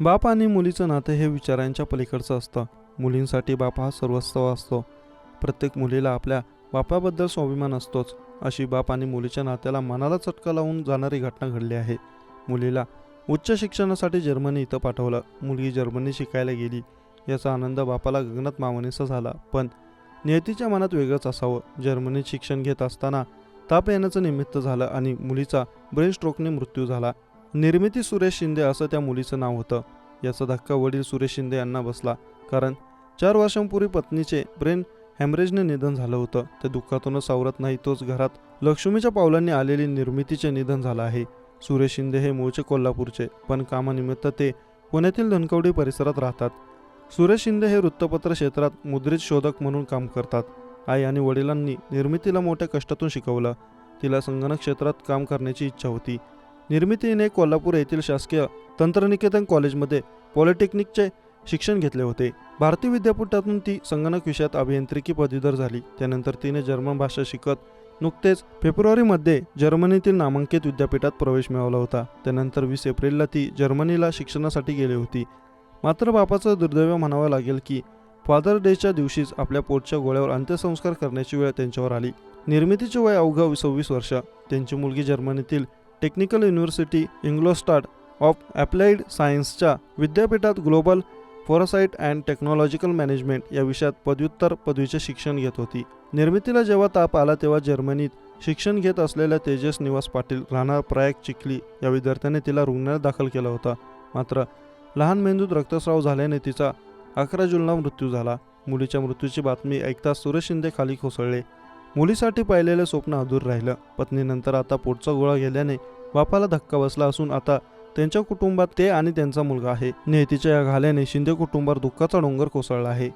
बाप आणि मुलीचं नातं हे विचारांच्या पलीकडचं असतं. मुलींसाठी बाप हा सर्वस्व असतो. प्रत्येक मुलीला आपल्या बापाबद्दल स्वाभिमान असतोच. अशी बाप आणि मुलीच्या नात्याला मनाला चटका लावून जाणारी घटना घडली आहे. मुलीला उच्च शिक्षणासाठी जर्मनी इथं पाठवलं. मुलगी जर्मनी शिकायला गेली. याचा आनंद बापाला गगनात मावणीचा झाला. पण नियतीच्या मनात वेगळंच असावं. जर्मनीत शिक्षण घेत असताना ताप येण्याचं निमित्त झालं आणि मुलीचा ब्रेन स्ट्रोकने मृत्यू झाला. निर्मिती सुरेश शिंदे असं त्या मुलीचं नाव होतं. याचा धक्का वडील सुरेश शिंदे यांना बसला कारण चार वर्षांपूर्वी पत्नीचे ब्रेन हॅमरेजने निधन झालं होतं. त्या दुःखातूनच सावरत नाही तोच घरात लक्ष्मीच्या पावलांनी आलेली निर्मितीचे निधन झालं आहे. सुरेश शिंदे हे मूळचे कोल्हापूरचे पण कामानिमित्त ते पुण्यातील धनकवडी परिसरात राहतात. सुरेश शिंदे हे वृत्तपत्र क्षेत्रात मुद्रित शोधक म्हणून काम करतात. आई आणि वडिलांनी निर्मितीला मोठ्या कष्टातून शिकवलं. तिला संगणक क्षेत्रात काम करण्याची इच्छा होती. निर्मितीने कोल्हापूर येथील शासकीय तंत्रनिकेतन कॉलेजमध्ये पॉलिटेक्निकचे शिक्षण घेतले होते. भारतीय विद्यापीठातून ती संगणक विषयात अभियांत्रिकी पदवीधर झाली. त्यानंतर तिने जर्मन भाषा शिकत नुकतेच फेब्रुवारीमध्ये जर्मनीतील नामांकित विद्यापीठात प्रवेश मिळवला होता. त्यानंतर वीस एप्रिलला ती जर्मनीला शिक्षणासाठी गेली होती. मात्र बापाचं दुर्दैव म्हणावं लागेल की फादर डेच्या दिवशीच आपल्या पोटच्या गोळ्यावर अंत्यसंस्कार करण्याची वेळ त्यांच्यावर आली. निर्मितीचे वय अवघं सव्वीस वर्ष. त्यांची मुलगी जर्मनीतील technical university Ingolstadt of applied सायन्सच्या विद्यापीठात global foresight and technological management या विषयात पदव्युत्तर पदवीचे शिक्षण घेत होती. निर्मितीला जेव्हा ताप आला तेव्हा जर्मनीत शिक्षण घेत असलेल्या तेजस निवास पाटील राहणार प्रयाग चिखली या विद्यार्थ्याने तिला रुग्णालयात दाखल केला होता. मात्र लहान मेंदूत रक्तस्राव झाल्याने तिचा अकरा जूनला मृत्यू झाला. मुलीच्या मृत्यूची बातमी ऐकताच सुरेश शिंदे खाली कोसळले. मुलीसाठी पाहिलेलं स्वप्न अधूर राहिलं. पत्नीनंतर आता पोटचा गोळा गेल्याने बापाला धक्का बसला असून आता त्यांच्या कुटुंबात ते आणि त्यांचा मुलगा आहे. नेहतीच्या या घाल्याने शिंदे कुटुंबावर दुःखाचा डोंगर कोसळला आहे.